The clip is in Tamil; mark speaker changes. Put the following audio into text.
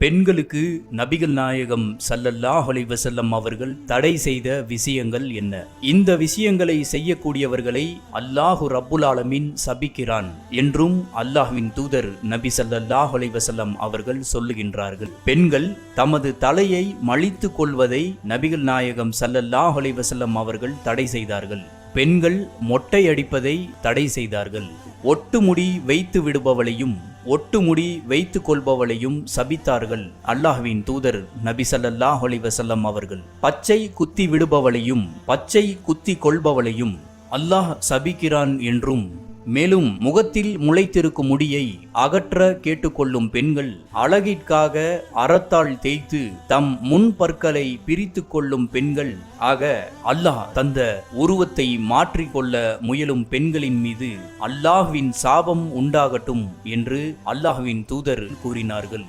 Speaker 1: பெண்களுக்கு நபிகள் நாயகம் சல்லல்லாஹ் அலைஹி அவர்கள் தடை செய்த விஷயங்கள் என்ன? இந்த விஷயங்களை செய்யக்கூடியவர்களை அல்லாஹு ரப்புல் ஆலமின் சபிக்கிறான் என்றும் அல்லாஹ்வின் தூதர் நபி சல்லல்லாஹ் அலைஹி அவர்கள் சொல்லுகின்றார்கள். பெண்கள் தமது தலையை மழித்து கொள்வதை நபிகள் நாயகம் சல்லல்லாஹ் அலைஹி அவர்கள் தடை செய்தார்கள். பெண்கள் மொட்டை அடிப்பதை தடை செய்தார்கள். ஒட்டுமுடி வைத்து விடுபவளையும் ஒட்டுமுடி வைத்து கொள்பவளையும் சபித்தார்கள் அல்லாஹ்வின் தூதர் நபி சல்லல்லாஹ் அலிவசல்லம் அவர்கள். பச்சை குத்தி விடுபவளையும் பச்சை குத்தி கொள்பவளையும் அல்லாஹ் சபிக்கிறான் என்றும் மேலும் முகத்தில் முளைத்திருக்கும் முடியை அகற்ற கேட்டுக்கொள்ளும் பெண்கள் அழகிற்காக அறத்தால் தேய்த்து தம் முன் பற்களை பிரித்து கொள்ளும் பெண்கள் ஆக அல்லாஹ் தந்த உருவத்தை மாற்றிக்கொள்ள முயலும் பெண்களின் மீது அல்லாஹ்வின் சாபம் உண்டாகட்டும் என்று அல்லாஹ்வின் தூதர் கூறினார்கள்.